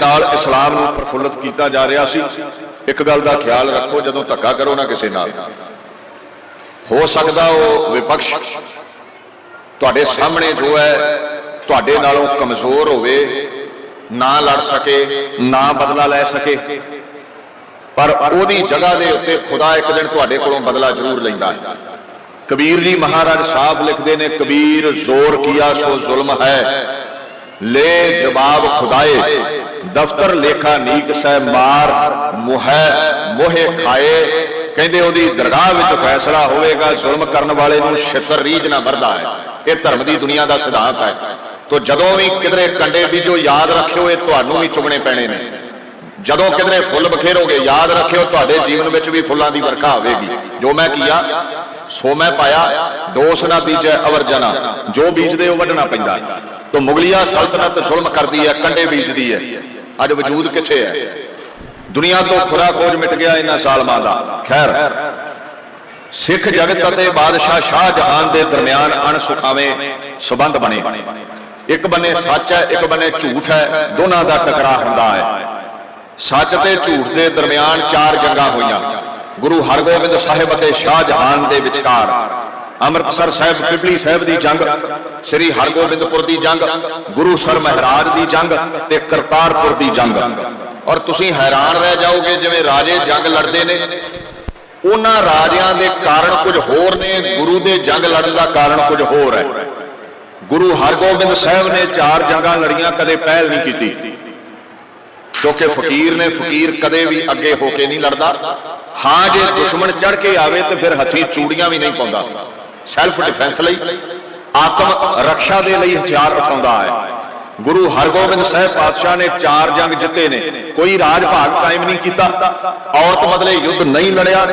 ਨਾਲ ਇਸਲਾਮ ਨੂੰ ਪ੍ਰਫੁੱਲਤ ਕੀਤਾ ਜਾ ਰਿਹਾ ਸੀ, ਇੱਕ ਗੱਲ ਦਾ ਖਿਆਲ ਰੱਖੋ, ਜਦੋਂ ਧੱਕਾ ਕਰੋ ਨਾ ਕਿਸੇ ਨਾਲ। ਹੋ ਸਕਦਾ ਉਹ ਵਿਪਕਸ਼ ਤੁਹਾਡੇ ਸਾਹਮਣੇ ਜੋ ਹੈ, ਤੁਹਾਡੇ ਨਾਲੋਂ ਕਮਜ਼ੋਰ ਹੋਵੇ, ਨਾ ਲੜ ਸਕੇ, ਨਾ ਬਦਲਾ ਲੈ ਸਕੇ। ਪਰ ਉਹਦੀ ਜਗ੍ਹਾ ਦੇ ਉੱਤੇ ਖੁਦਾ ਇੱਕ ਦਿਨ ਤੁਹਾਡੇ ਕੋਲੋਂ ਬਦਲਾ ਜ਼ਰੂਰ ਲੈਂਦਾ ਹੈ। ਕਬੀਰ ਜੀ ਮਹਾਰਾਜ ਸਾਹਿਬ ਲਿਖਦੇ ਨੇ, ਕਬੀਰ ਜ਼ੋਰ ਕੀਆ ਸੋ ਜ਼ੁਲਮ ਹੈ, ਲੈ ਜਵਾਬ ਖੁਦਾਏ। ਦਫ਼ਤਰ ਲੇਖਾ ਨੀਕ ਸੈ ਮਾਰ, ਮੁਹੈ, ਮੋਹੇ ਖਾਏ। ਕਹਿੰਦੇ ਉਹਦੀ ਦਰਗਾਹ ਵਿੱਚ ਫੈਸਲਾ ਹੋਵੇਗਾ, ਜ਼ੁਲਮ ਕਰਨ ਵਾਲੇ ਨੂੰ ਛਿੱਤਰ ਰੀਝ ਨਾ ਵਰਦਾ ਹੈ। ਇਹ ਧਰਮ ਦੀ ਦੁਨੀਆ ਦਾ ਸਿਧਾਂਤ ਹੈ। ਤੋ ਜਦੋਂ ਵੀ ਕਿਧਰੇ ਕੰਡੇ ਬੀਜੋ ਯਾਦ ਰੱਖਿਓ, ਇਹ ਤੁਹਾਨੂੰ ਵੀ ਚੁਗਣੇ ਪੈਣੇ ਨੇ। ਜਦੋਂ ਕਿਧਰੇ ਫੁੱਲ ਬਖੇਰੋਗੇ, ਯਾਦ ਰੱਖਿਓ, ਤੁਹਾਡੇ ਜੀਵਨ ਵਿੱਚ ਵੀ ਫੁੱਲਾਂ ਦੀ ਵਰਖਾ ਆਵੇਗੀ। ਜੋ ਮੈਂ ਕੀਆ, ਸੋ ਮੈਂ ਪਾਇਆ, ਦੋਸ ਨਾ ਬੀਜੈ ਅਵਰ ਜਨਾ। ਜੋ ਬੀਜਦੇ ਉਹ ਵੱਢਣਾ ਪੈਂਦਾ। ਤੋ ਮੁਗਲਿਆ ਸਲਤਨਤ ਜ਼ੁਲਮ ਕਰਦੀ ਹੈ, ਕੰਡੇ ਬੀਜਦੀ ਹੈ। ਅੱਜ ਵਜੂਦ ਕਿੱਥੇ ਹੈ? ਦੁਨੀਆ ਤੋਂ ਖੁਰਾ ਖੋਜ ਮਿਟ ਗਿਆ ਇਹਨਾਂ ਸਾਲਮਾਂ ਦਾ। ਖੈਰ, ਸਿੱਖ ਜਗਤ ਅਤੇ ਬਾਦਸ਼ਾਹ ਸ਼ਾਹ ਜਹਾਨ ਦੇ ਦਰਮਿਆਨ ਅਣਸੁਖਾਵੇਂ ਸਬੰਧ ਬਣੇ। ਇੱਕ ਬੰਨੇ ਸੱਚ ਹੈ, ਇੱਕ ਬੰਨੇ ਝੂਠ ਹੈ, ਦੋਨਾਂ ਦਾ ਟਕਰਾਅ ਹੁੰਦਾ ਹੈ। ਸੱਚ ਤੇ ਝੂਠ ਦੇ ਦਰਮਿਆਨ ਚਾਰ ਜੰਗਾਂ ਹੋਈਆਂ। ਗੁਰੂ ਹਰਗੋਬਿੰਦ ਸਾਹਿਬ ਅਤੇ ਸ਼ਾਹ ਜਹਾਨ ਦੇ ਵਿਚਕਾਰ। ਅੰਮ੍ਰਿਤਸਰ ਸਾਹਿਬ ਪਿਪਲੀ ਸਾਹਿਬ ਦੀ ਜੰਗ, ਸ੍ਰੀ ਹਰਗੋਬਿੰਦਪੁਰ ਦੀ ਜੰਗ, ਗੁਰੂ ਸਰ ਮਹਾਰਾਜ ਦੀ ਜੰਗ ਤੇ ਕਰਤਾਰਪੁਰ ਦੀ ਜੰਗ। ਔਰ ਤੁਸੀਂ ਹੈਰਾਨ ਰਹਿ ਜਾਓਗੇ ਜਿਵੇਂ ਰਾਜੇ ਜੰਗ ਲੜਦੇ ਨੇ। ਉਹਨਾਂ ਰਾਜਿਆਂ ਦੇ ਕਾਰਨ ਕੁਝ ਹੋਰ ਨੇ, ਗੁਰੂ ਦੇ ਜੰਗ ਲੜਨ ਦਾ ਕਾਰਨ ਕੁਝ ਹੋਰ ਹੈ। ਗੁਰੂ ਹਰਗੋਬਿੰਦ ਸਾਹਿਬ ਨੇ ਚਾਰ ਜੰਗਾਂ ਲੜੀਆਂ, ਕਦੇ ਪਹਿਲ ਨਹੀਂ ਕੀਤੀ। ਕਿਉਂਕਿ ਫਕੀਰ ਨੇ, ਫਕੀਰ ਕਦੇ ਵੀ ਅੱਗੇ ਹੋ ਕੇ ਨਹੀਂ ਲੜਦਾ। ਹਾਂ, ਜੇ ਦੁਸ਼ਮਣ ਚੜ ਕੇ ਆਵੇ ਤੇ ਫਿਰ ਹੱਥੀਂ ਚੂੜੀਆਂ ਵੀ ਨਹੀਂ ਪਾਉਂਦਾ। ਸੈਲਫ ਡਿਫੈਂਸ ਲਈ ਆਤਮ ਰੱਖਿਆ ਦੇ ਲਈ ਹਥਿਆਰ ਉਠਾਉਂਦਾ ਹੈ। ਗੁਰੂ ਹਰਗੋਬਿੰਦ ਸਾਹਿਬ ਪਾਤਸ਼ਾਹ ਨੇ ਚਾਰ ਜੰਗ ਜਿੱਤੇ ਨੇ। ਕੋਈ ਰਾਜ ਭਾਗ ਕਾਇਮ ਨਹੀਂ ਕੀਤਾ। ਔਰਤ ਬਦਲੇ ਯੁੱਧ ਨਹੀਂ ਲੜਿਆ।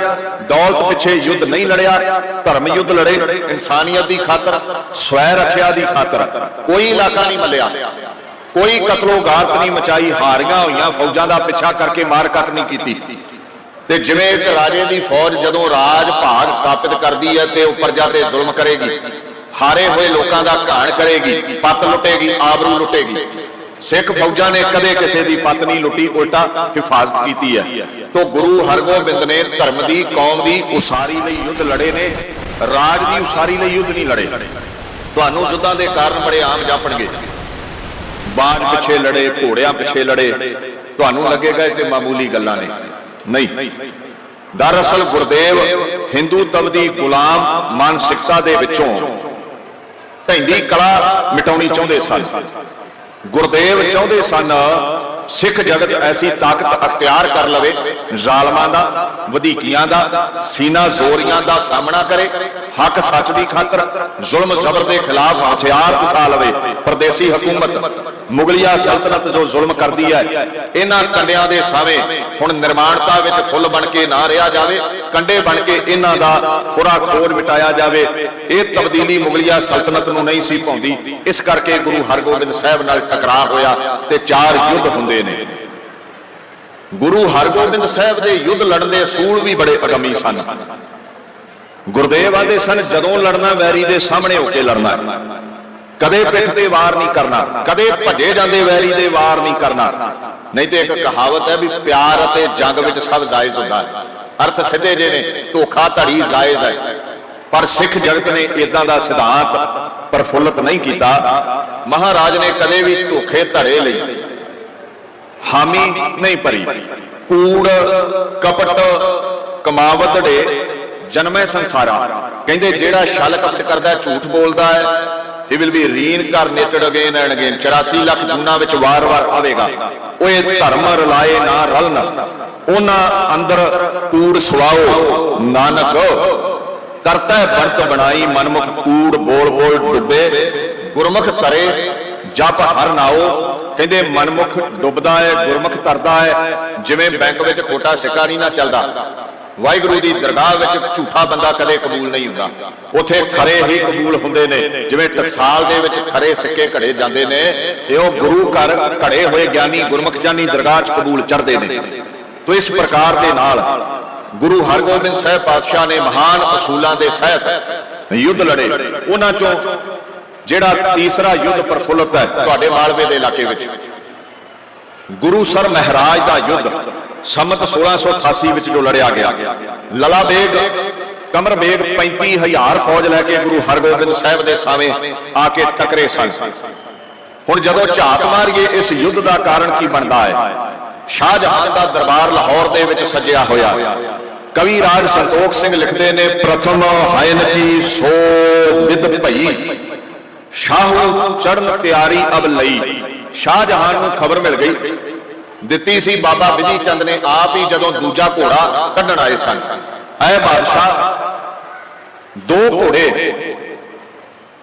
ਦੌਲਤ ਪਿੱਛੇ ਯੁੱਧ ਨਹੀਂ ਲੜਿਆ। ਧਰਮ ਯੁੱਧ ਲੜੇ। ਇਨਸਾਨੀਅਤ ਦੀ ਖਾਤਰ, ਸਵੈ ਰੱਖਿਆ ਦੀ ਖਾਤਰ। ਕੋਈ ਇਲਾਕਾ ਨਹੀਂ ਮੱਲਿਆ। ਕੋਈ ਕਤਲੋ ਗਾਰਤ ਨਹੀਂ ਮਚਾਈ। ਹਾਰੀਆਂ ਹੋਈਆਂ ਫੌਜਾਂ ਦਾ ਪਿੱਛਾ ਕਰਕੇ ਮਾਰ ਕੱਟ ਨਹੀਂ ਕੀਤੀ। ਤੇ ਜਿਵੇਂ ਇੱਕ ਰਾਜੇ ਦੀ ਫੌਜ ਜਦੋਂ ਰਾਜ ਭਾਗ ਸਥਾਪਿਤ ਕਰਦੀ ਹੈ ਤੇ ਉੱਪਰ ਜਾ ਕੇ ਜ਼ੁਲਮ ਕਰੇਗੀ, ਹਾਰੇ ਹੋਏ ਲੋਕਾਂ ਦਾ ਘਾਣ ਕਰੇਗੀ, ਪਤ ਲੁੱਟੇਗੀ, ਆਬਰੂ ਲੁੱਟੇਗੀ। ਸਿੱਖ ਫੌਜਾਂ ਨੇ ਕਦੇ ਕਿਸੇ ਦੀ ਪੱਤ ਨਹੀਂ ਲੁੱਟੀ, ਉਲਟਾ ਹਿਫਾਜ਼ਤ ਕੀਤੀ ਹੈ। ਤੋਂ ਗੁਰੂ ਹਰਗੋਬਿੰਦ ਨੇ ਧਰਮ ਦੀ, ਕੌਮ ਦੀ ਉਸਾਰੀ ਲਈ ਯੁੱਧ ਲੜੇ ਨੇ, ਰਾਜ ਦੀ ਉਸਾਰੀ ਲਈ ਯੁੱਧ ਨਹੀਂ ਲੜੇ। ਤੁਹਾਨੂੰ ਯੁੱਧਾਂ ਦੇ ਕਾਰਨ ਬੜੇ ਆਮ ਜਾਪਣਗੇ। ਬਾਜ ਪਿੱਛੇ ਲੜੇ, ਘੋੜਿਆਂ ਪਿੱਛੇ ਲੜੇ। ਤੁਹਾਨੂੰ ਲੱਗੇਗਾ ਇਹ ਤੇ ਮਾਮੂਲੀ ਗੱਲਾਂ ਨੇ। ਨਹੀਂ। ਦਰਅਸਲ ਗੁਰਦੇਵ ਹਿੰਦੂ ਤਵ ਗੁਲਾਮ ਮਾਨਸਿਕਤਾ ਦੇ ਵਿੱਚੋਂ ਢੈਂਦੀ ਕਲਾ ਮਿਟਾਉਣੀ ਚਾਹੁੰਦੇ ਸਨ। ਗੁਰਦੇਵ ਚਾਹੁੰਦੇ ਸਨ ਸਿੱਖ ਜਗਤ ਐਸੀ ਤਾਕਤ ਅਖਤਿਆਰ ਕਰ ਲਵੇ, ਜ਼ਾਲਮਾਂ ਦਾ, ਵਧੀਕੀਆਂ ਦਾ, ਸੀਨਾ ਜ਼ੋਰੀਆਂ ਦਾ ਸਾਹਮਣਾ ਕਰੇ, ਹੱਕ ਸੱਚ ਦੀ ਖਾਤਰ ਜ਼ੁਲਮ ਜ਼ਬਰ ਦੇ ਖਿਲਾਫ ਹਥਿਆਰ ਉਠਾ ਲਵੇ, ਪਰਦੇਸੀ ਹਕੂਮਤ। ਮੁਗਲਿਆ ਸਲਤਨਤ ਜੋ ਜ਼ੁਲਮ ਕਰਦੀ ਹੈ, ਇਹਨਾਂ ਕੰਡਿਆਂ ਦੇ ਸਾਵੇਂ ਹੁਣ ਨਿਰਮਾਣਤਾ ਵਿੱਚ ਫੁੱਲ ਬਣ ਕੇ ਨਾ ਰਿਹਾ ਜਾਵੇ, ਕੰਡੇ ਬਣ ਕੇ ਇਹਨਾਂ ਦਾ ਖੁਰਾ ਖੋਜ ਮਿਟਾਇਆ ਜਾਵੇ, ਇਹ ਤਬਦੀਲੀ ਮੁਗਲਿਆ ਸਲਤਨਤ ਨੂੰ ਨਹੀਂ ਸੀ ਪਾਉਂਦੀ ਇਸ ਕਰਕੇ ਗੁਰੂ ਹਰਗੋਬਿੰਦ ਸਾਹਿਬ ਨਾਲ ਟਕਰਾਅ ਹੋਇਆ ਤੇ ਚਾਰ ਯੁੱਧ ਹੁੰਦੇ ਨੇ। ਗੁਰੂ ਹਰਗੋਬਿੰਦ ਸਾਹਿਬ ਦੇ ਯੁੱਧ ਲੜਨ ਦੇ ਅਸੂਲ ਵੀ ਬੜੇ ਅਗਮੀ ਸਨ। ਗੁਰਦੇਵ ਆਦੇ ਸਨ, ਜਦੋਂ ਲੜਨਾ ਵੈਰੀ ਦੇ ਸਾਹਮਣੇ ਹੋ ਕੇ ਲੜਨਾ। ਕਦੇ ਪਿੱਠ ਤੇ ਵਾਰ ਨਹੀਂ ਕਰਨਾ ਕਦੇ ਭੱਜੇ ਜਾਂਦੇ ਵੈਰੀ ਦੇ ਵਾਰ ਨਹੀਂ ਕਰਨਾ। ਨਹੀਂ ਤੇ ਇੱਕ ਕਹਾਵਤ ਹੈ ਵੀ ਪਿਆਰ ਅਤੇ ਜੰਗ ਵਿੱਚ ਸਭ ਜਾਇਜ਼ ਹੁੰਦਾ ਹੈ। ਅਰਥ ਸਿੱਧੇ ਜੇ ਨੇ ਧੋਖਾ ਧੜੀ ਜਾਇਜ਼ ਹੈ। ਪਰ ਸਿੱਖ ਜਗਤ ਨੇ ਇਦਾਂ ਦਾ ਸਿਧਾਂਤ ਪ੍ਰਫੁੱਲਤ ਨਹੀਂ ਕੀਤਾ। ਮਹਾਰਾਜ ਨੇ ਕਦੇ ਵੀ ਧੋਖੇ ਧੜੇ ਲਈ। ਹਾਮੀ ਨਹੀਂ ਭਰੀ। ਕੂੜ ਕਪਟ ਕਮਾਵਤੜੇ ਜਨਮੈ ਸੰਸਾਰਾ। ਕਹਿੰਦੇ ਜਿਹੜਾ ਛਲ ਕਪਟ ਕਰਦਾ ਝੂਠ ਬੋਲਦਾ ਹੈ। He will be reincarnated again and again 84 lakh ਜੂਨਾ ਵਿੱਚ ਵਾਰ-ਵਾਰ ਆਵੇਗਾ ਉਹ ਇਹ ਧਰਮ ਰਲਾਏ ਨਾ ਰਲਨ ਉਹਨਾਂ ਅੰਦਰ ਕੂੜ ਸਵਾਓ ਨਾਨਕ ਕਰਤਾ ਬੰਤ ਬਣਾਈ ਮਨਮੁਖ ਕੂੜ ਬੋਲ ਬੋਲ ਡੁੱਬੇ ਗੁਰਮੁਖ ਕਰੇ ਜਪ ਹਰ ਨਾਓ ਕਹਿੰਦੇ ਮਨਮੁਖ ਡੁੱਬਦਾ ਹੈ ਗੁਰਮੁਖ ਤਰਦਾ ਹੈ ਜਿਵੇਂ ਬੈਂਕ ਵਿੱਚ ਖੋਟਾ ਸਿੱਕਾ ਨਹੀਂ ਨਾ ਚੱਲਦਾ ਵਾਹਿਗੁਰੂ ਦੀ ਦਰਗਾਹ ਵਿੱਚ ਝੂਠਾ ਬੰਦਾ ਕਦੇ ਕਬੂਲ ਨਹੀਂ ਹੁੰਦਾ। ਉਥੇ ਖਰੇ ਹੀ ਕਬੂਲ ਹੁੰਦੇ ਨੇ। ਜਿਵੇਂ ਟਕਸਾਲ ਦੇ ਵਿੱਚ ਖਰੇ ਸਿੱਕੇ ਘੜੇ ਜਾਂਦੇ ਨੇ ਇਹ ਉਹ ਗੁਰੂ ਘਰ ਘੜੇ ਹੋਏ ਗਿਆਨੀ ਗੁਰਮੁਖ ਜਾਨੀ ਦਰਗਾਹ 'ਚ ਕਬੂਲ ਚੜਦੇ ਨੇ। ਤੋ ਇਸ ਪ੍ਰਕਾਰ ਦੇ ਨਾਲ ਗੁਰੂ ਹਰਗੋਬਿੰਦ ਸਾਹਿਬ ਪਾਤਸ਼ਾਹ ਨੇ ਮਹਾਨ ਅਸੂਲਾਂ ਦੇ ਸਹਿਤ ਯੁੱਧ ਲੜੇ। ਉਹਨਾਂ ਚੋਂ ਜਿਹੜਾ ਤੀਸਰਾ ਯੁੱਧ ਪ੍ਰਫੁੱਲਤ ਹੈ ਤੁਹਾਡੇ ਮਾਲਵੇ ਦੇ ਇਲਾਕੇ ਵਿੱਚ। ਗੁਰੂ ਸਰ ਮਹਾਰਾਜ ਦਾ ਯੁੱਧ, ਸੰਮਤ 1688 ਵਿੱਚ ਜੋ ਲੜਿਆ ਗਿਆ। ਲਲਾ ਬੇਗ, ਕਮਰ ਬੇਗ 35000 ਫੌਜ ਲੈ ਕੇ ਗੁਰੂ ਹਰਗੋਬਿੰਦ ਸਾਹਿਬ ਦੇ ਸਾਹਮਣੇ ਆ ਕੇ ਟਕਰੇ ਸਨ। ਹੁਣ ਜਦੋਂ ਝਾਤ ਮਾਰੀਏ, ਇਸ ਯੁੱਧ ਦਾ ਕਾਰਨ ਕੀ ਬਣਦਾ ਹੈ? ਸ਼ਾਹਜਹਾਨ ਦਾ ਦਰਬਾਰ ਲਾਹੌਰ ਦੇ ਵਿੱਚ ਸਜਿਆ ਹੋਇਆ। ਕਵੀ ਰਾਜ ਸੰਤੋਖ ਸਿੰਘ ਲਿਖਦੇ ਨੇ, ਪ੍ਰਥਮ ਹਾਇਨ ਕੀ ਸੋ ਵਿਦ ਭਈ, ਸ਼ਾਹੂ ਚੜਨ ਤਿਆਰੀ ਅਬ ਲਈ। ਸ਼ਾਹਜਹਾਨ ਨੂੰ ਖਬਰ ਮਿਲ ਗਈ। ਦਿੱਤੀ ਸੀ ਬਾਬਾ ਬਿਧੀ ਚੰਦ ਨੇ ਆਪ ਹੀ ਜਦੋਂ ਦੂਜਾ ਘੋੜਾ ਕੱਢਣ ਆਏ ਸਨ। ਐ ਬਾਦਸ਼ਾਹ, ਦੋ ਘੋੜੇ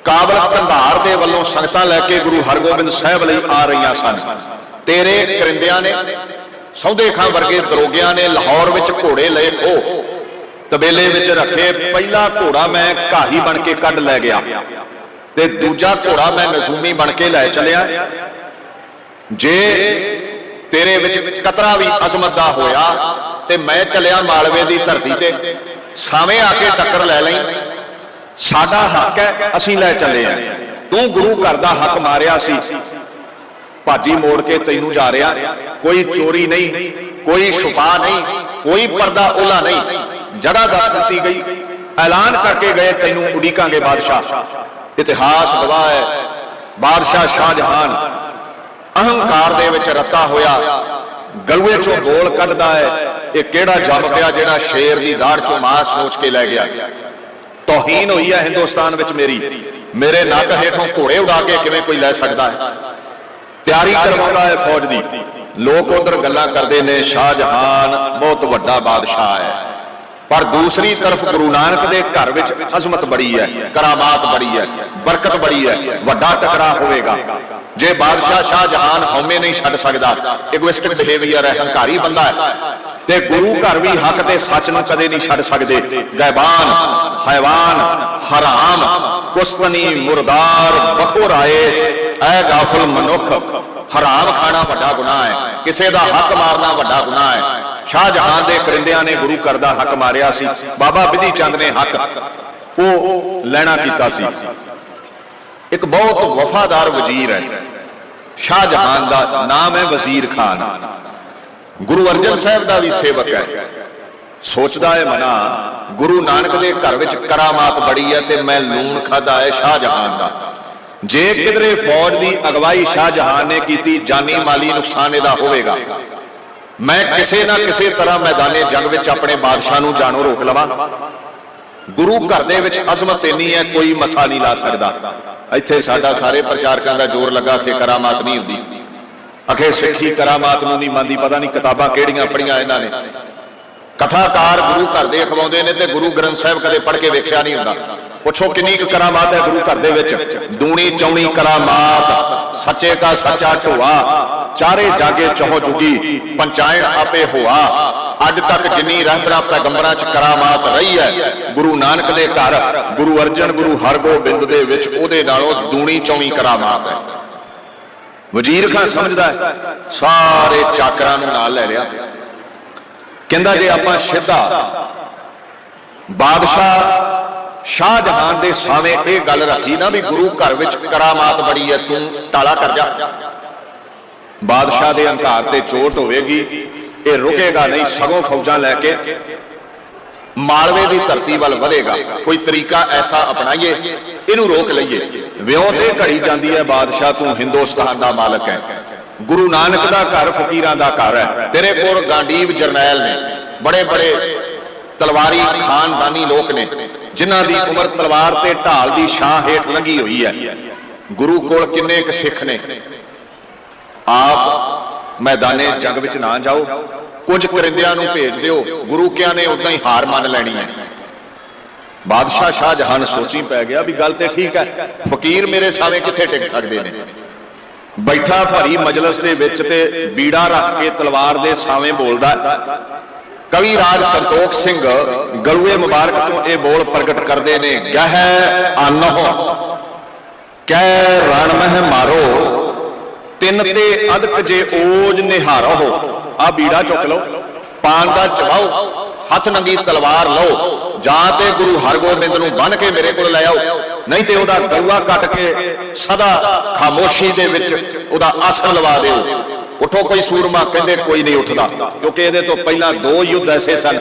ਕਾਬਲ ਕੰਧਾਰ ਦੇ ਵੱਲੋਂ ਸੰਗਤਾਂ ਲੈ ਕੇ ਗੁਰੂ ਹਰਗੋਬਿੰਦ ਸਾਹਿਬ ਲਈ ਆ ਰਹੀਆਂ ਸਨ। ਤੇਰੇ ਕਰਿੰਦਿਆਂ ਨੇ, ਸੌਦੇ ਖਾਂ ਵਰਗੇ ਦਰੋਗਿਆਂ ਨੇ ਲਾਹੌਰ ਵਿੱਚ ਘੋੜੇ ਲਏ ਖੋ ਤਬੇਲੇ ਵਿੱਚ ਰੱਖੇ ਪਹਿਲਾ ਘੋੜਾ ਮੈਂ ਘਾਹੀ ਬਣ ਕੇ ਕੱਢ ਲੈ ਗਿਆ। ਤੇ ਦੂਜਾ ਘੋੜਾ ਮੈਂ ਨਜ਼ੂਮੀ ਬਣ ਕੇ ਲੈ ਚਲਿਆ। ਜੇ ਤੇਰੇ ਵਿੱਚ ਕਤਰਾ ਵੀ ਅਸਮਤ ਦਾ ਹੋਇਆ ਤੇ ਮੈਂ ਚੱਲਿਆ ਮਾਲਵੇ ਦੀ ਧਰਤੀ ਤੇ, ਸਾਵੇਂ ਆ ਕੇ ਟੱਕਰ ਲੈ ਲਈ। ਸਾਡਾ ਹੱਕ ਹੈ, ਅਸੀਂ ਲੈ ਚੱਲੇ ਆ ਤੂੰ ਗੁਰੂ ਘਰ ਦਾ ਹੱਕ ਮਾਰਿਆ ਸੀ। ਭਾਜੀ ਮੋੜ ਕੇ ਤੈਨੂੰ ਜਾ ਰਿਹਾ। ਕੋਈ ਚੋਰੀ ਨਹੀਂ, ਕੋਈ ਛੁਪਾ ਨਹੀਂ, ਕੋਈ ਪਰਦਾ ਉਲਾ ਨਹੀਂ। ਜਗ੍ਹਾ ਦੱਸ ਦਿੱਤੀ ਗਈ। ਐਲਾਨ ਕਰਕੇ ਗਏ ਤੈਨੂੰ ਉਡੀਕਾਂਗੇ ਬਾਦਸ਼ਾਹ। ਇਤਿਹਾਸ ਗਵਾਹ ਹੈ। ਬਾਦਸ਼ਾਹ ਸ਼ਾਹਜਹਾਨ। ਅਹੰਕਾਰ ਦੇ ਵਿੱਚ ਰੱਤਾ ਹੋਇਆ। ਗਲੂਏ ਚੋਂ ਗੋਲ ਕੱਢਦਾ ਹੈ। ਇਹ ਕਿਹੜਾ ਜੰਮ ਪਿਆ ਜਿਹੜਾ ਸ਼ੇਰ ਦੀ ਦਾੜ ਚੋਂ ਮਾਸ ਸੋਚ ਕੇ ਲੈ ਗਿਆ? ਤੋਹੀਨ ਹੋਈ ਹੈ ਹਿੰਦੁਸਤਾਨ ਵਿੱਚ ਮੇਰੀ। ਮੇਰੇ ਨੱਕ ਹੇਠੋਂ ਘੋੜੇ ਉਡਾ ਕੇ ਕਿਵੇਂ ਕੋਈ ਲੈ ਸਕਦਾ ਹੈ? ਤਿਆਰੀ ਕਰਵਾਉਂਦਾ ਹੈ ਫੌਜ ਦੀ। ਲੋਕ ਉਧਰ ਗੱਲਾਂ ਕਰਦੇ ਨੇ, ਸ਼ਾਹਜਹਾਨ ਬਹੁਤ ਵੱਡਾ ਬਾਦਸ਼ਾਹ ਹੈ। ਪਰ ਦੂਸਰੀ ਤਰਫ ਗੁਰੂ ਨਾਨਕ ਦੇ ਘਰ ਵਿੱਚ ਅਜ਼ਮਤ ਬੜੀ ਹੈ, ਕਰਾਮਾਤ ਬੜੀ ਹੈ, ਬਰਕਤ ਬੜੀ ਹੈ। ਵੱਡਾ ਟਕਰਾ ਹੋਵੇਗਾ। ਜੇ ਬਾਦਸ਼ਾਹ ਸ਼ਾਹਜਹਾਨ ਹਉਮੈ ਨਹੀਂ ਛੱਡ ਸਕਦਾ ਇਗੋਇਸਟਿਕ ਬਿਹੇਵੀਅਰ ਹੈ, ਹੰਕਾਰੀ ਬੰਦਾ ਹੈ, ਤੇ ਗੁਰੂ ਘਰ ਵੀ ਹੱਕ ਤੇ ਸੱਚ ਨੂੰ ਕਦੇ ਨਹੀਂ ਛੱਡ ਸਕਦੇ। ਗੈਬਾਨ ਹੈਵਾਨ ਹਰਾਮ, ਕੁਸਤਨੀ, ਮੁਰਦਾਰ ਬਖੋਰਾਏ ਐ ਗਾਫਲ ਮਨੁੱਖ, ਹਰਾਮ ਖਾਣਾ ਵੱਡਾ ਗੁਨਾਹ ਹੈ, ਕਿਸੇ ਦਾ ਹੱਕ ਮਾਰਨਾ ਵੱਡਾ ਗੁਨਾਹ ਹੈ। ਸ਼ਾਹਜਹਾਨ ਦੇ ਕਰਿੰਦਿਆਂ ਨੇ ਗੁਰੂ ਘਰ ਦਾ ਹੱਕ ਮਾਰਿਆ ਸੀ, ਬਾਬਾ ਬਿਧੀ ਚੰਦ ਨੇ ਹੱਕ ਉਹ ਲੈਣਾ ਕੀਤਾ ਸੀ। ਇੱਕ ਬਹੁਤ ਵਫਾਦਾਰ ਵਜ਼ੀਰ ਹੈ। ਸ਼ਾਹ ਜਹਾਨ ਦਾ ਨਾਮ ਹੈ ਵਜ਼ੀਰ ਖਾਨ। ਗੁਰੂ ਅਰਜਨ ਸਾਹਿਬ ਦਾ ਵੀ ਸੇਵਕ ਹੈ। ਸੋਚਦਾ ਹੈ, ਮਨਾ, ਗੁਰੂ ਨਾਨਕ ਦੇ ਘਰ ਵਿੱਚ ਕਰਾਮਾਤ ਬੜੀ ਹੈ ਤੇ ਮੈਂ ਲੂਣ ਖਾਦਾ ਹੈ ਸ਼ਾਹਜਹਾਨ ਦਾ। ਜੇ ਕਿਧਰੇ ਫੌਜ ਦੀ ਅਗਵਾਈ ਸ਼ਾਹ ਜਹਾਨ ਨੇ ਕੀਤੀ, ਜਾਨੀ ਮਾਲੀ ਨੁਕਸਾਨ ਇਹਦਾ ਹੋਵੇਗਾ। ਮੈਂ ਕਿਸੇ ਨਾ ਕਿਸੇ ਤਰ੍ਹਾਂ ਮੈਦਾਨੇ ਜੰਗ ਵਿੱਚ ਆਪਣੇ ਬਾਦਸ਼ਾਹ ਨੂੰ ਜਾਣੋ ਰੋਕ ਲਵਾਂ। ਗੁਰੂ ਘਰ ਦੇ ਵਿੱਚ ਅਜ਼ਮਤ ਇੰਨੀ ਹੈ, ਕੋਈ ਮੱਥਾ ਨਹੀਂ ਲਾ ਸਕਦਾ। ਇੱਥੇ ਸਾਡਾ ਸਾਰੇ ਪ੍ਰਚਾਰਕਾਂ ਦਾ ਜ਼ੋਰ ਲੱਗਾ ਕਿ ਕਰਾਮਾਤ ਨਹੀਂ ਹੁੰਦੀ। ਅਖੇ ਸਿੱਖੀ ਕਰਾਮਾਤ ਨੂੰ ਨਹੀਂ ਮੰਨਦੀ, ਪਤਾ ਨਹੀਂ ਕਿਤਾਬਾਂ ਕਿਹੜੀਆਂ ਪੜੀਆਂ ਇਹਨਾਂ ਨੇ। ਕਥਾਕਾਰ ਗੁਰੂ ਘਰ ਦੇ ਅਖਵਾਉਂਦੇ ਨੇ ਤੇ ਗੁਰੂ ਗ੍ਰੰਥ ਸਾਹਿਬ ਕਦੇ ਪੜ੍ਹ ਕੇ ਵੇਖਿਆ ਨਹੀਂ ਹੁੰਦਾ। ਪੁੱਛੋ ਕਿੰਨੀ ਕੁ ਕਰਾਮਾਤ ਹੈ ਗੁਰੂ ਘਰ ਦੇ ਵਿੱਚ। ਦੂਣੀ ਚੌਣੀ ਕਰਾਮਾਤ। ਸੱਚੇ ਦਾ ਸੱਚਾ ਢੋਆ ਚਾਰੇ ਜਾਗੇ ਚਹੁ ਜੁਗੀ। ਪੰਚਾਇਣ ਆਪੇ ਹੋਆ। ਅੱਜ ਤੱਕ ਜਿੰਨੀ ਰਹਿਬਰਾਂ ਪੈਗੰਬਰਾਂ ਚ ਕਰਾਮਾਤ ਰਹੀ ਹੈ, ਗੁਰੂ ਨਾਨਕ ਦੇ ਘਰ, ਗੁਰੂ ਅਰਜਨ, ਗੁਰੂ ਹਰਗੋਬਿੰਦ ਦੇ ਵਿੱਚ ਉਹਦੇ ਨਾਲੋਂ ਦੂਣੀ ਚੌਣੀ ਕਰਾਮਾਤ ਹੈ। ਵਜ਼ੀਰ ਖਾਨ ਸਮਝਦਾ ਹੈ, ਸਾਰੇ ਚਾਕਰਾਂ ਨੂੰ ਨਾਲ ਲੈ ਲਿਆ। ਕਹਿੰਦਾ ਜੇ ਆਪਾਂ ਸਿੱਧਾ ਬਾਦਸ਼ਾਹ ਸ਼ਾਹਜਹਾਨ ਦੇ ਸਾਹਮਣੇ ਇਹ ਗੱਲ ਰੱਖੀ ਨਾ ਵੀ ਗੁਰੂ ਘਰ ਵਿੱਚ ਕਰਾਮਾਤ ਬੜੀ ਹੈ, ਤੂੰ ਟਾਲਾ ਕਰ ਜਾ। ਬਾਦਸ਼ਾਹ ਦੇ ਹੰਕਾਰ ਤੇ ਚੋਟ ਹੋਵੇਗੀ, ਇਹ ਰੁਕੇਗਾ ਨਹੀਂ, ਸਗੋਂ ਫੌਜਾਂ ਲੈ ਕੇ ਮਾਲਵੇ ਦੀ ਧਰਤੀ ਵੱਲ ਵਧੇਗਾ। ਕੋਈ ਤਰੀਕਾ ਐਸਾ ਅਪਣਾਈਏ, ਇਹਨੂੰ ਰੋਕ ਲਈਏ। ਵਿਉਂ ਤੇ ਘੜੀ ਜਾਂਦੀ ਹੈ, ਬਾਦਸ਼ਾਹ ਤੂੰ ਹਿੰਦੁਸਤਾਨ ਦਾ ਮਾਲਕ ਹੈ। ਗੁਰੂ ਨਾਨਕ ਦਾ ਘਰ ਫਕੀਰਾਂ ਦਾ ਘਰ ਹੈ। ਤੇਰੇ ਕੋਲ ਗਾਂਡੀਵ ਜਰਨੈਲ ਨੇ ਬੜੇ ਬੜੇ ਤਲਵਾਰੀ ਖਾਨਦਾਨੀ ਲੋਕ ਨੇ। ਜਿਨ੍ਹਾਂ ਦੀ ਉਮਰ ਤਲਵਾਰ ਤੇ ਢਾਲ ਦੀ ਛਾਂ ਹੇਠ ਲੰਗੀ ਹੋਈ ਹੈ। ਗੁਰੂ ਕੋਲ ਕਿੰਨੇ ਕੁ ਸਿੱਖ ਨੇ? ਆਪ ਮੈਦਾਨੇ ਜੰਗ ਵਿੱਚ ਨਾ ਜਾਓ। ਕੁਝ ਕਰਿੰਦਿਆਂ ਨੂੰ ਭੇਜ ਦਿਓ, ਗੁਰੂ ਕਿਆਂ ਨੇ ਉਦਾਂ ਹੀ ਹਾਰ ਮੰਨ ਲੈਣੀ ਹੈ। ਬਾਦਸ਼ਾਹ ਸ਼ਾਹ ਜਹਾਨ ਸੋਚੀ ਪੈ ਗਿਆ ਵੀ ਗੱਲ ਤੇ ਠੀਕ ਹੈ, ਫਕੀਰ ਮੇਰੇ ਸਾਹਮਣੇ ਕਿੱਥੇ ਟਿਕ ਸਕਦੇ ਨੇ? ਬੈਠਾ ਭਾਰੀ ਮਜਲਿਸ ਦੇ ਵਿੱਚ ਤੇ ਬੀੜਾ ਰੱਖ ਕੇ ਤਲਵਾਰ ਦੇ ਸਾਵੇਂ ਬੋਲਦਾ ਕਵੀ ਰਾਜ ਸੰਤੋਖ ਸਿੰਘ ਗਲੂਏ ਮੁਬਾਰਕ ਤੋਂ ਇਹ ਬੋਲ ਪ੍ਰਗਟ ਕਰਦੇ ਨੇ, ਗਹਿ ਅਨਹੁ, ਕਹਿ ਰਣ ਮਹਿ ਮਾਰੋ, ਤਿੰਨ ਤੇ ਅਦਕ ਜੇ ਓਜ ਨਿਹਾਰੋ ਆ ਬੀੜਾ ਚੁੱਕ ਲਓ, ਪਾਨ ਦਾ ਚਬਾਓ, ਹੱਥ ਨੰਗੀ ਤਲਵਾਰ ਲਓ, ਜਾਂ ਤੇ ਗੁਰੂ ਹਰਗੋਬਿੰਦ ਨੂੰ ਬੰਨ ਕੇ ਮੇਰੇ ਕੋਲ ਲੈ ਆਓ, ਨਹੀਂ ਤੇ ਉਹਦਾ ਗਲੂਆ ਕੱਟ ਕੇ ਸਦਾ ਖਾਮੋਸ਼ੀ ਦੇ ਵਿੱਚ ਉਹਦਾ ਆਸਣ ਲਵਾ ਦਿਓ। ਉਠੋ ਕੋਈ ਸੂਰਮਾ ਕਹਿੰਦੇ ਕੋਈ ਨਹੀਂ ਉੱਠਦਾ। ਕਿਉਂਕਿ ਇਹਦੇ ਤੋਂ ਪਹਿਲਾਂ ਦੋ ਯੁੱਧ ਐਸੇ ਸਨ,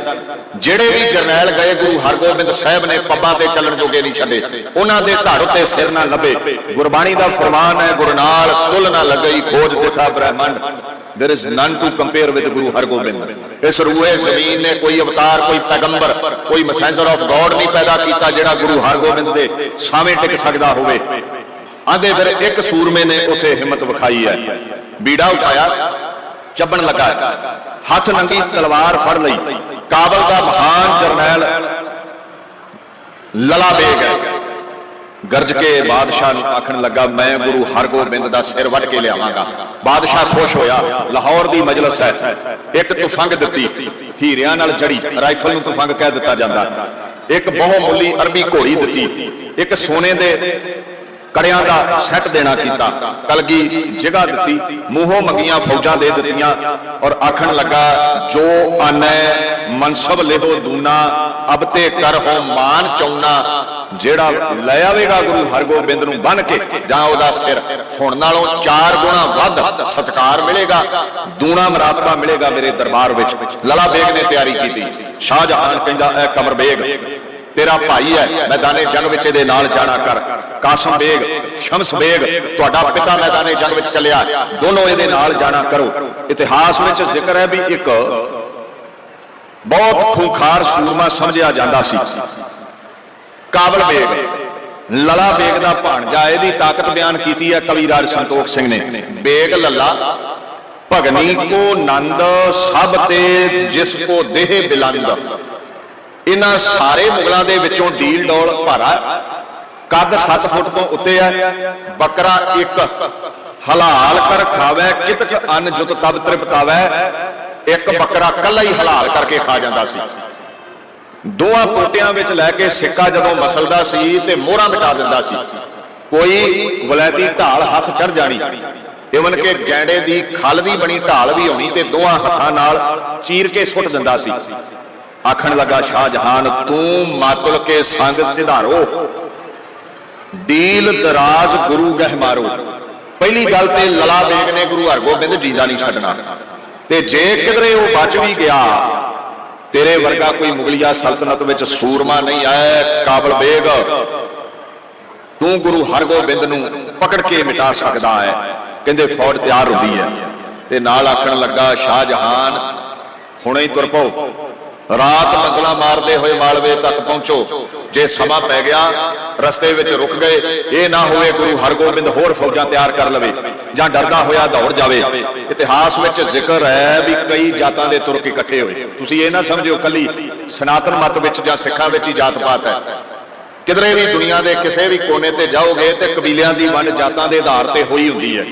ਜਿਹੜੇ ਵੀ ਜਰਨੈਲ ਗਏ, ਗੁਰੂ ਹਰਗੋਬਿੰਦ ਸਾਹਿਬ ਨੇ ਪੱਬਾਂ ਤੇ ਚੱਲਣ ਜੋਗੇ ਨਹੀਂ ਛੱਡੇ। ਉਹਨਾਂ ਦੇ ਧੜ ਉੱਤੇ ਸਿਰ ਨਾ ਲੱਭੇ। ਗੁਰਬਾਣੀ ਦਾ ਫਰਮਾਨ ਹੈ, ਗੁਰੂ ਕੁੱਲ ਨਾ ਲੱਗਈ ਖੋਜ ਦਿੱਤਾ ਬ੍ਰਹਮੰਡ। There is none to compare with Guru Hargobind. ਇਸ ਰੂਏ ਜ਼ਮੀਨ ਨੇ ਕੋਈ ਅਵਤਾਰ, ਕੋਈ ਪੈਗੰਬਰ, ਕੋਈ ਮੈਸੇਂਜਰ ਆਫ ਗੋਡ ਨਹੀਂ ਪੈਦਾ ਕੀਤਾ ਜਿਹੜਾ ਗੁਰੂ ਹਰਗੋਬਿੰਦ ਦੇ ਸਾਹਮਣੇ ਟਿਕ ਸਕਦਾ ਹੋਵੇ। ਆਂਦੇ ਫਿਰ ਇੱਕ ਸੂਰਮੇ ਨੇ ਉੱਥੇ ਹਿੰਮਤ ਵਿਖਾਈ ਹੈ। ਬੀੜਾ ਉਠਾਇਆ, ਚੱਬਣ ਲੱਗਾ। ਹੱਥ ਨੰਗੀ ਤਲਵਾਰ ਫੜ ਲਈ। ਕਾਬਲ ਦਾ ਮਹਾਨ ਜਰਨੈਲ ਲਲਾ ਬੇਗ ਗਰਜ ਕੇ ਬਾਦਸ਼ਾਹ ਨੂੰ ਆਖਣ ਲੱਗਾ, ਮੈਂ ਗੁਰੂ ਹਰਗੋਬਿੰਦ ਦਾ ਸਿਰ ਵੱਢ ਕੇ ਲਿਆਵਾਂਗਾ। ਬਾਦਸ਼ਾਹ ਖੁਸ਼ ਹੋਇਆ, ਲਾਹੌਰ ਦੀ ਮਜਲਿਸ ਹੈ। ਇੱਕ ਤੁਫੰਗ ਦਿੱਤੀ। ਹੀਰਿਆਂ ਨਾਲ ਜੜੀ, ਰਾਈਫਲ ਨੂੰ ਤੁਫੰਗ ਕਹਿ ਦਿੱਤਾ ਜਾਂਦਾ। ਇੱਕ ਬਹੁਮੁੱਲੀ ਅਰਬੀ ਘੋੜੀ ਦਿੱਤੀ। ਇੱਕ ਸੋਨੇ ਦੇ ਕੜਿਆਂ ਦਾ ਸੈੱਟ ਦੇਣਾ ਕੀਤਾ। ਕਲਗੀ ਜਗ੍ਹਾ ਦਿੱਤੀ, ਮੂੰਹੋਂ ਮੰਗੀਆਂ ਫੌਜਾਂ ਦੇ ਦਿੱਤੀਆਂ ਔਰ ਆਖਣ ਲੱਗਾ, ਜੋ ਆਨੈ ਮਨਸਬ ਲਿਹੋ ਦੂਨਾ, ਅਬ ਤੇ ਕਰ ਹੋ ਮਾਨ ਚੌਣਾ ਜਿਹੜਾ ਲੈ ਆਵੇਗਾ ਗੁਰੂ ਹਰਗੋਬਿੰਦ ਨੂੰ ਬੰਨ ਕੇ, ਜਾਂ ਉਹਦਾ ਸਿਰ ਹੁਣ ਨਾਲੋਂ ਚਾਰ ਗੁਣਾ ਵੱਧ ਸਤਕਾਰ ਮਿਲੇਗਾ, ਦੂਣਾ ਮਰਾਤਬਾ ਮਿਲੇਗਾ ਮੇਰੇ ਦਰਬਾਰ ਵਿੱਚ। ਲਲਾ ਬੇਗ ਨੇ ਤਿਆਰੀ ਕੀਤੀ। ਸ਼ਾਹਜਹਾਨ ਕਹਿੰਦਾ ਐ ਕਮਰ ਬੇਗ ਤੇਰਾ ਭਾਈ ਹੈ, ਮੈਦਾਨੇ ਜੰਗ ਵਿੱਚ ਇਹਦੇ ਨਾਲ ਜਾਣਾ ਕਰ। ਕਾਸਮ ਬੇਗ, ਸ਼ਮਸ ਬੇਗ, ਤੁਹਾਡਾ ਪਿਤਾ ਮੈਦਾਨੇ ਜੰਗ ਵਿੱਚ ਚੱਲਿਆ। ਦੋਨੋਂ ਇਹਦੇ ਨਾਲ ਜਾਣਾ ਕਰੋ। ਇਤਿਹਾਸ ਵਿੱਚ ਜ਼ਿਕਰ ਹੈ ਵੀ ਇੱਕ ਬਹੁਤ ਖੂੰਖਾਰ ਸੂਰਮਾ ਸਮਝਿਆ ਜਾਂਦਾ ਸੀ। ਕਾਬਲ ਬੇਗ, ਲਲਾ ਬੇਗ ਦਾ ਭਾਣਜਾ, ਇਹਦੀ ਤਾਕਤ ਬਿਆਨ ਕੀਤੀ ਹੈ ਕਵੀ ਰਾਜ ਸੰਤੋਖ ਸਿੰਘ ਨੇ। ਬੇਗ, ਲੱਲਾ, ਭਗਨੀ ਕੋ ਨੰਦ, ਸਭ ਤੇ ਜਿਸ ਕੋ ਦੇਹ ਬਿਲੰਦ। ਇਹਨਾਂ ਸਾਰੇ ਮੁਗਲਾਂ ਦੇ ਵਿੱਚੋਂ ਡੀਲ ਡੋਲ ਭਾਰਾ ਕੱਦ 7 ਫੁੱਟ ਤੋਂ ਉੱਤੇ ਹੈ ਬੱਕਰਾ ਇੱਕ। ਹਲਾਲ ਕਰ ਖਾਵੇ, ਕਿਤਕ ਅੰਨ ਜੁਤ ਤਬ ਤ੍ਰਿਪਤਾਵੇ, ਇੱਕ ਬੱਕਰਾ ਕੱਲਾ ਹੀ ਹਲਾਲ ਕਰਕੇ ਖਾ ਜਾਂਦਾ ਸੀ। ਦੋਹਾਂ ਪੋਟਿਆਂ ਵਿੱਚ ਲੈ ਕੇ ਸਿੱਕਾ ਜਦੋਂ ਮਸਲਦਾ ਸੀ ਤੇ ਮੋਹਰਾਂ ਮਿਟਾ ਦਿੰਦਾ ਸੀ। ਕੋਈ ਵਲੈਤੀ ਢਾਲ ਹੱਥ ਚੜ ਜਾਣੀ। ਇਵਨ ਕਿ ਗੈਂਡੇ ਦੀ ਖਲ ਦੀ ਬਣੀ, ਢਾਲ ਵੀ ਹੋਣੀ ਤੇ ਦੋਹਾਂ ਹੱਥਾਂ ਨਾਲ ਚੀਰ ਕੇ ਸੁੱਟ ਦਿੰਦਾ ਸੀ। ਆਖਣ ਲੱਗਾ, ਸ਼ਾਹਜਹਾਨ, ਤੂੰ ਮਾਤਲ ਕੇ ਸੰਗ ਸਿਧਾਰੋ। ਡੀਲ ਦਰਾਜ ਗੁਰੂ ਗਹਿ ਮਾਰੋ। ਪਹਿਲੀ ਗੱਲ ਤੇ ਲਲਾ ਬੇਗ ਨੇ ਗੁਰੂ ਹਰਗੋਬਿੰਦ ਜੀਂਦਾ ਨਹੀਂ ਛੱਡਣਾ। ਤੇ ਜੇ ਕਿਧਰੇ ਉਹ ਬਚ ਵੀ ਗਿਆ, ਤੇਰੇ ਵਰਗਾ ਕੋਈ ਮੁਗਲਿਆ ਸਲਤਨਤ ਵਿੱਚ ਸੂਰਮਾ ਨਹੀਂ ਆਇਆ, ਕਾਬਲ ਬੇਗ। ਤੂੰ ਗੁਰੂ ਹਰਗੋਬਿੰਦ ਨੂੰ ਪਕੜ ਕੇ ਮਿਟਾ ਸਕਦਾ ਹੈ। ਕਹਿੰਦੇ, ਫੌਜ ਤਿਆਰ ਹੁੰਦੀ ਹੈ। ਤੇ ਨਾਲ ਆਖਣ ਲੱਗਾ, ਸ਼ਾਹਜਹਾਨ, ਹੁਣੇ ਹੀ ਤੁਰ ਪਓ। ਰਾਤ ਮਸਲਾ ਮਾਰਦੇ ਹੋਏ ਮਾਲਵੇ ਤੱਕ ਪਹੁੰਚੋ। ਜੇ ਸਮਾਂ ਪੈ ਗਿਆ, ਰਸਤੇ ਵਿੱਚ ਰੁਕ ਗਏ, ਇਹ ਨਾ ਹੋਵੇ ਗੁਰੂ ਹਰਗੋਬਿੰਦ ਹੋਰ ਫੌਜਾਂ ਤਿਆਰ ਕਰ ਲਵੇ ਜਾਂ ਡਰਦਾ ਹੋਇਆ ਦੌੜ ਜਾਵੇ। ਇਤਿਹਾਸ ਵਿੱਚ ਜ਼ਿਕਰ ਹੈ ਵੀ ਕਈ ਜਾਤਾਂ ਦੇ ਤੁਰਕ ਇਕੱਠੇ ਹੋਏ। ਤੁਸੀਂ ਇਹ ਨਾ ਸਮਝਿਓ, ਕੱਲੀ ਸਨਾਤਨ ਮਤ ਵਿੱਚ ਜਾਂ ਸਿੱਖਾਂ ਵਿੱਚ ਹੀ ਜਾਤ ਪਾਤ ਹੈ। ਕਿਧਰੇ ਵੀ ਦੁਨੀਆ ਦੇ ਕਿਸੇ ਵੀ ਕੋਨੇ ਤੇ ਜਾਓਗੇ ਤੇ ਕਬੀਲਿਆਂ ਦੀ ਵੰਡ ਜਾਤਾਂ ਦੇ ਆਧਾਰ ਤੇ ਹੋਈ ਹੁੰਦੀ ਹੈ।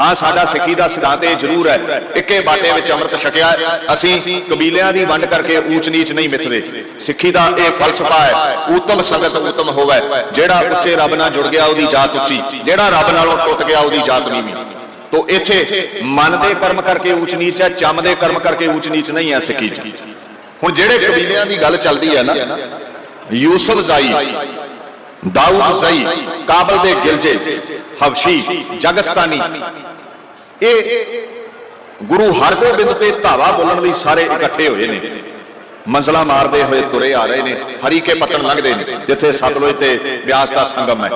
ਹਾਂ, ਸਾਡਾ ਸਿੱਖੀ ਦਾ ਸਿਧਾਂਤ ਇਹ ਜ਼ਰੂਰ ਹੈ। ਇੱਕੇ ਬਾਟੇ ਵਿੱਚ ਅੰਮ੍ਰਿਤ ਛਕਿਆ ਅਸੀਂ ਕਬੀਲਿਆਂ ਦੀ ਵੰਡ ਕਰਕੇ ਊਚ ਨੀਚ ਨਹੀਂ ਮਿੱਥਦੇ। ਸਿੱਖੀ ਦਾ ਇਹ ਫਲਸਫਾ ਹੈ। ਉਤਮ ਸੰਗਤ ਉਤਮ ਹੋਵੇ। ਜਿਹੜਾ ਉੱਚੇ ਰੱਬ ਨਾਲ ਜੁੜ ਗਿਆ, ਉਹਦੀ ਜਾਤ ਉੱਚੀ। ਜਿਹੜਾ ਰੱਬ ਨਾਲੋਂ ਟੁੱਟ ਗਿਆ, ਉਹਦੀ ਜਾਤ ਨੀਵੀਂ। ਤੋ ਇੱਥੇ ਮਨ ਦੇ ਕਰਮ ਕਰਕੇ ਊਚ ਨੀਚ ਹੈ, ਚੰਮ ਦੇ ਕਰਮ ਕਰਕੇ ਊਚ ਨੀਚ ਨਹੀਂ ਹੈ ਸਿੱਖੀ 'ਚ। ਹੁਣ ਜਿਹੜੇ ਕਬੀਲਿਆਂ ਦੀ ਗੱਲ ਚੱਲਦੀ ਹੈ ਨਾ, ਯੂਸਫ ਜ਼ਾਈ ਦਾਊਦ ਜ਼ਈ ਕਾਬਲ ਦੇ ਗਿਲਜੇ ਹਬਸ਼ੀ ਜਗਸਤਾਨੀ। ਇਹ ਗੁਰੂ ਹਰਗੋਬਿੰਦ ਤੇ ਧਾਵਾ ਬੋਲਣ ਲਈ ਸਾਰੇ ਇਕੱਠੇ ਹੋਏ ਨੇ। ਮੰਜ਼ਲਾ ਮਾਰਦੇ ਹੋਏ ਤੁਰੇ ਆ ਰਹੇ ਨੇ ਹਰੀ ਕੇ ਪੱਤਣ ਲੰਘਦੇ ਨੇ ਜਿੱਥੇ ਸਤਲੁਜ ਤੇ ਬਿਆਸ ਦਾ ਸੰਗਮ ਹੈ।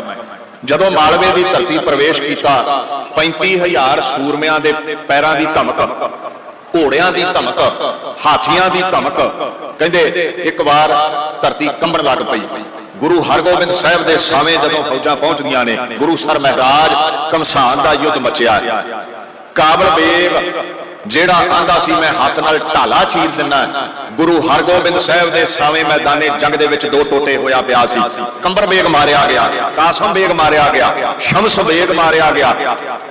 ਜਦੋਂ ਮਾਲਵੇ ਦੀ ਧਰਤੀ ਪ੍ਰਵੇਸ਼ ਕੀਤਾ 35000 ਸੂਰਮਿਆਂ ਦੇ ਪੈਰਾਂ ਦੀ ਧਮਕ ਘੋੜਿਆਂ ਦੀ ਧਮਕ ਹਾਥੀਆਂ ਦੀ ਧਮਕ ਕਹਿੰਦੇ ਇੱਕ ਵਾਰ ਧਰਤੀ ਕੰਬਣ ਲੱਗ ਪਈ। ਗੁਰੂ ਹਰਗੋਬਿੰਦ ਸਾਹਿਬ ਦੇ ਸਾਵੇਂ ਜਦੋਂ ਫੌਜਾਂ ਪਹੁੰਚ ਗਈਆਂ ਨੇ, ਗੁਰੂ ਸਰ ਮਹਾਰਾਜ ਕਮਸਾਨ ਦਾ ਯੁੱਧ ਮਚਿਆ ਕਾਬਲ ਬੇਗ, ਜਿਹੜਾ ਆਂਦਾ ਸੀ, ਮੈਂ ਹੱਥ ਨਾਲ ਢਾਲਾ ਚੀਰ ਦਿੰਨਾ ਗੁਰੂ ਹਰਗੋਬਿੰਦ ਸਾਹਿਬ ਦੇ ਸਾਵੇਂ ਮੈਦਾਨੇ ਜੰਗ ਦੇ ਵਿੱਚ ਦੋ ਟੋਟੇ ਹੋਇਆ ਪਿਆ ਸੀ। ਕੰਬਰ ਬੇਗ ਮਾਰਿਆ ਗਿਆ, ਕਾਸਮ ਬੇਗ ਮਾਰਿਆ ਗਿਆ, ਸ਼ਮਸ ਬੇਗ ਮਾਰਿਆ ਗਿਆ।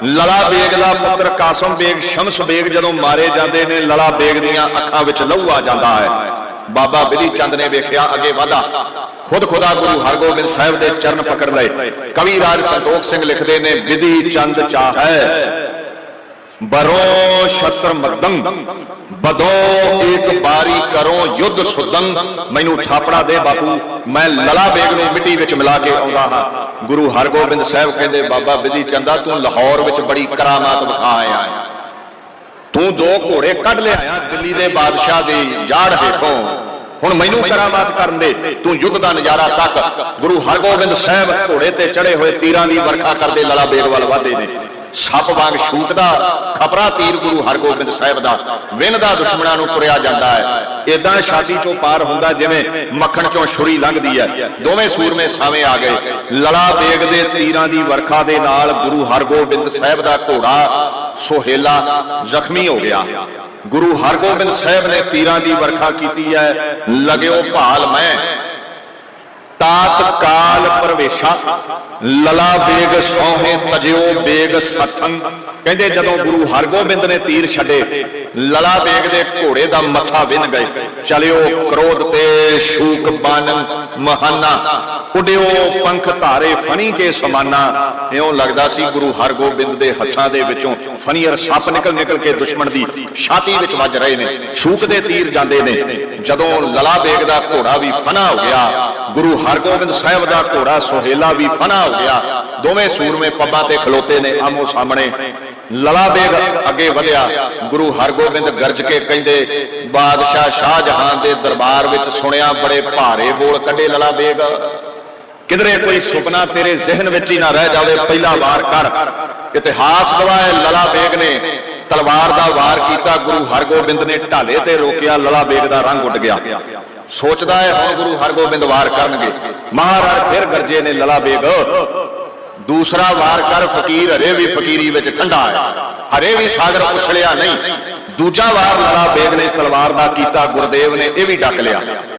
ਲਲਾ ਬੇਗ ਦਾ ਪੁੱਤਰ ਕਾਸਮ ਬੇਗ, ਸ਼ਮਸ ਬੇਗ ਜਦੋਂ ਮਾਰੇ ਜਾਂਦੇ ਨੇ, ਲਲਾ ਬੇਗ ਦੀਆਂ ਅੱਖਾਂ ਵਿੱਚ ਲਹੂ ਆ ਜਾਂਦਾ ਹੈ। ਬਾਬਾ ਬਿਧੀ ਚੰਦ ਨੇ ਵੇਖਿਆ, ਅੱਗੇ ਵਾਧਾ। ਖੁਦ ਖੁਦਾ ਗੁਰੂ ਹਰਗੋਬਿੰਦ ਸਾਹਿਬ ਦੇ ਚਰਨ ਪਕੜ ਲਏ। ਕਵੀ ਰਾਜ ਸੰਤੋਖ ਸਿੰਘ ਲਿਖਦੇ ਨੇ ਬਿਧੀ ਚੰਦ ਚਾਹੈ ਬਰੋ ਸ਼ਸਤਰ ਮਰਦੰ ਬਦੋ ਇੱਕ ਬਾਰੀ ਕਰੋ ਯੁੱਧ ਸੁਦੰ ਮੈਨੂੰ ਥਾਪੜਾ ਦੇ ਬਾਪੂ, ਮੈਂ ਲਲਾ ਬੇਗ ਨੂੰ ਮਿੱਟੀ ਵਿੱਚ ਮਿਲਾ ਕੇ ਆਉਂਦਾ ਹਾਂ। ਗੁਰੂ ਹਰਗੋਬਿੰਦ ਸਾਹਿਬ ਕਹਿੰਦੇ, ਬਾਬਾ ਬਿਧੀ ਚੰਦਾ, ਤੂੰ ਲਾਹੌਰ ਵਿੱਚ ਬੜੀ ਕਰਾਮਾਤ ਵਿਖਾ ਆਇਆ। ਤੂੰ ਦੋ ਘੋੜੇ ਕੱਢ ਲਿਆਇਆ, ਦਿੱਲੀ ਦੇ ਬਾਦਸ਼ਾਹ ਦੀ ਜਾੜ ਹੇਠੋਂ। ਹੁਣ ਮੈਨੂੰ ਕਰਾਮਾਤ ਕਰਨ ਦੇ, ਤੂੰ ਯੁੱਧ ਦਾ ਨਜ਼ਾਰਾ ਤੱਕ ਗੁਰੂ ਹਰਗੋਬਿੰਦ ਸਾਹਿਬ ਘੋੜੇ ਤੇ ਚੜੇ ਹੋਏ ਤੀਰਾਂ ਦੀ ਵਰਖਾ ਕਰਦੇ ਲਲਾ ਬੇਗ ਵੱਲ ਨੇ। ਸੱਪ ਵਾਂਗ ਛੂਟਦਾ ਖਪਰਾ ਤੀਰ ਗੁਰੂ ਹਰਗੋਬਿੰਦ ਸਾਹਿਬ ਦਾ, ਵਿੰਨ ਦਾ ਦੁਸ਼ਮਣਾਂ ਨੂੰ ਤੁਰਿਆ ਜਾਂਦਾ ਹੈ। ਇਦਾਂ ਸ਼ਾਦੀ ਚੋਂ ਪਾਰ ਹੁੰਦਾ ਜਿਵੇਂ ਮੱਖਣ ਚੋਂ ਛੁਰੀ ਲੰਘਦੀ ਹੈ। ਦੋਵੇਂ ਸੂਰਮੇ ਸਾਵੇਂ ਆ ਗਏ। ਲਲਾ ਬੇਗ ਦੇ ਤੀਰਾਂ ਦੀ ਵਰਖਾ ਦੇ ਨਾਲ ਗੁਰੂ ਹਰਗੋਬਿੰਦ ਸਾਹਿਬ ਦਾ ਘੋੜਾ ਸੋਹੇਲਾ ਜ਼ਖਮੀ ਹੋ ਗਿਆ। ਗੁਰੂ ਹਰਗੋਬਿੰਦ ਸਾਹਿਬ ਨੇ ਤੀਰਾਂ ਦੀ ਵਰਖਾ ਕੀਤੀ ਹੈ, ਲਗਿਓ ਭਾਲ ਮੈਂ। ਤਾਤ ਕਾਲ ਪ੍ਰਵੇਸ਼ਾ, ਲਲਾ ਬੇਗ ਸੋਹੇ ਤਜਿਓ ਬੇਗ ਸਥੰ। ਕਹਿੰਦੇ ਜਦੋਂ ਗੁਰੂ ਹਰਗੋਬਿੰਦ ਨੇ ਤੀਰ ਛੱਡੇ ਲਲਾ ਬੇਗ ਦੇ ਘੋੜੇ ਦਾ ਮੱਥਾ ਵਿੰਨ ਗਏ। ਚਲਿਓ ਕ੍ਰੋਧ ਤੇ ਸ਼ੂਕ ਬਨ ਮਹਾਨਾ। ਉਡਿਓ ਪੰਖ ਧਾਰੇ ਫਣੀ ਕੇ ਸਮਾਨਾ। ਇਉਂ ਲੱਗਦਾ ਸੀ ਗੁਰੂ ਹਰਗੋਬਿੰਦ ਦੇ ਹੱਥਾਂ ਦੇ ਵਿੱਚੋਂ ਫਣੀਅਰ ਸੱਪ ਨਿਕਲ ਨਿਕਲ ਕੇ ਦੁਸ਼ਮਣ ਦੀ ਛਾਤੀ ਵਿੱਚ ਵੱਜ ਰਹੇ ਨੇ, ਸ਼ੂਕ ਦੇ ਤੀਰ ਜਾਂਦੇ ਨੇ। ਜਦੋਂ ਲਲਾ ਬੇਗ ਦਾ ਘੋੜਾ ਵੀ ਫਨਾ ਹੋ ਗਿਆ, ਗੁਰੂ ਹਰਗੋਬਿੰਦ ਸਾਹਿਬ ਦਾ ਘੋੜਾ ਸੁਹੇਲਾ ਵੀ ਫਨਾ ਹੋ ਗਿਆ, ਦੋਵੇਂ ਸੂਰਮੇ ਪੱਬਾਂ ਤੇ ਖਲੋਤੇ ਨੇ ਆਮੋ ਸਾਹਮਣੇ। ਲਲਾ ਬੇਗ ਅੱਗੇ ਵਧਿਆ। ਗੁਰੂ ਹਰਗੋਬਿੰਦ ਗਰਜ ਕੇ ਕਹਿੰਦੇ, ਬਾਦਸ਼ਾਹ ਸ਼ਾਹਜਹਾਨ ਦੇ ਦਰਬਾਰ ਵਿੱਚ ਸੁਣਿਆ ਬੜੇ ਭਾਰੇ ਬੋਲ ਕੱਢੇ ਲਲਾ ਬੇਗ। ਕਿਧਰੇ ਕੋਈ ਸੁਪਨਾ ਤੇਰੇ ਜ਼ਿਹਨ ਵਿੱਚ ਹੀ ਨਾ ਰਹਿ ਜਾਵੇ, ਪਹਿਲਾ ਵਾਰ ਕਰ। ਇਤਿਹਾਸ ਗਵਾਹ ਲਲਾ ਬੇਗ ਨੇ। ਤਲਵਾਰ ਦਾ ਵਾਰ ਕੀਤਾ, ਗੁਰੂ ਹਰਗੋਬਿੰਦ ਨੇ ਢਾਲੇ ਤੇ ਰੋਕਿਆ, ਲਲਾ ਬੇਗ ਦਾ ਰੰਗ ਉੱਡ ਗਿਆ। ਸੋਚਦਾ ਹੈ ਹੁਣ ਗੁਰੂ ਹਰਗੋਬਿੰਦ ਵਾਰ ਕਰਨਗੇ। ਮਹਾਰਾਜ ਫਿਰ ਗਰਜੇ ਨੇ, ਲਲਾ ਬੇਗ ਦੂਸਰਾ ਵਾਰ ਕਰ ਫਕੀਰ, ਹਰੇ ਵੀ ਫਕੀਰੀ ਵਿੱਚ ਠੰਡਾ ਹੈ। ਹਰੇ ਵੀ ਸਾਗਰ ਉਛਲਿਆ ਨਹੀਂ। ਦੂਜਾ ਵਾਰ ਲਲਾ ਬੇਗ ਨੇ ਤਲਵਾਰ ਦਾ ਕੀਤਾ, ਗੁਰਦੇਵ ਨੇ ਇਹ ਵੀ ਡੱਕ ਲਿਆ।